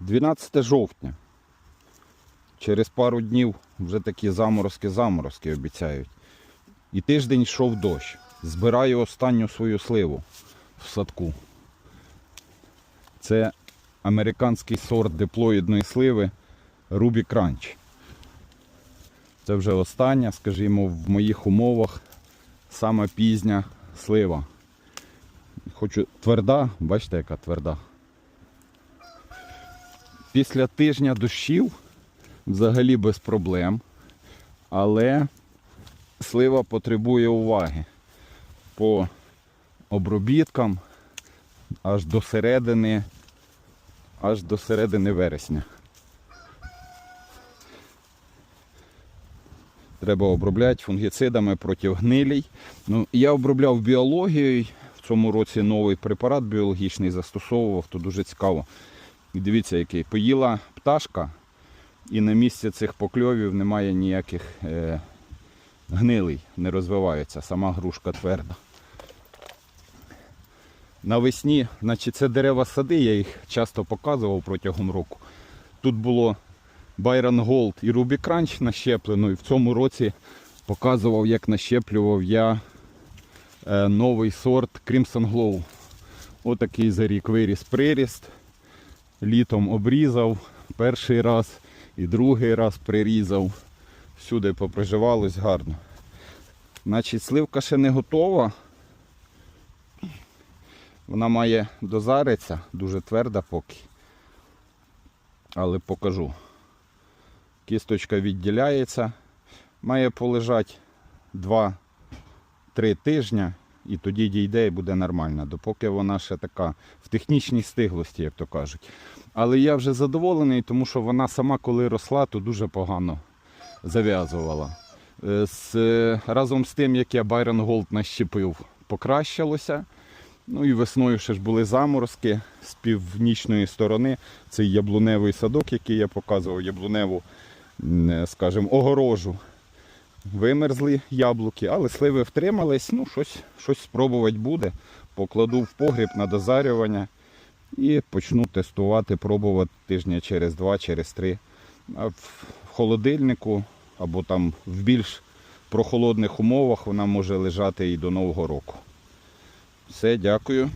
12 жовтня. Через пару днів вже такі заморозки-заморозки обіцяють. І тиждень йшов дощ. Збираю останню свою сливу в садку. Це американський сорт диплоїдної сливи Ruby Crunch. Це вже остання, скажімо, в моїх умовах саме пізня слива. Хочу тверда, бачите, яка тверда. Після тижня дощів взагалі без проблем. Але слива потребує уваги по обробіткам аж до середини, аж до середини вересня. Треба обробляти фунгіцидами проти гнилій. Ну, я обробляв біологією. В цьому році новий препарат біологічний застосовував, то дуже цікаво. Дивіться, який поїла пташка, і на місці цих покльовів немає ніяких е, гнилий, не розвиваються, сама грушка тверда. Навесні, значить, це дерева сади, я їх часто показував протягом року. Тут було Byron Gold і Ruby Crunch нащеплено. І в цьому році показував, як нащеплював я е, новий сорт Crimson Glow. Отакий за рік виріс приріст. Літом обрізав перший раз і другий раз прирізав. Всюди поприживалось гарно. Значить, сливка ще не готова. Вона має дозаритися, дуже тверда поки. Але покажу. Кісточка відділяється. Має полежати 2-3 тижні і тоді дійде і буде нормально, допоки вона ще така в технічній стиглості, як то кажуть. Але я вже задоволений, тому що вона сама, коли росла, то дуже погано зав'язувала. Е, З, разом з тим, як я Byron Gold нащепив, покращилося. Ну і весною ще ж були заморозки з північної сторони. Цей яблуневий садок, який я показував, яблуневу, е, скажімо, огорожу. Вимерзли яблуки, але сливи втримались. Ну, щось, щось спробувати буде. Покладу в погріб на дозарювання і почну тестувати, пробувати тижня через два, через три. А в холодильнику або там в більш прохолодних умовах вона може лежати і до Нового року. Все, дякую.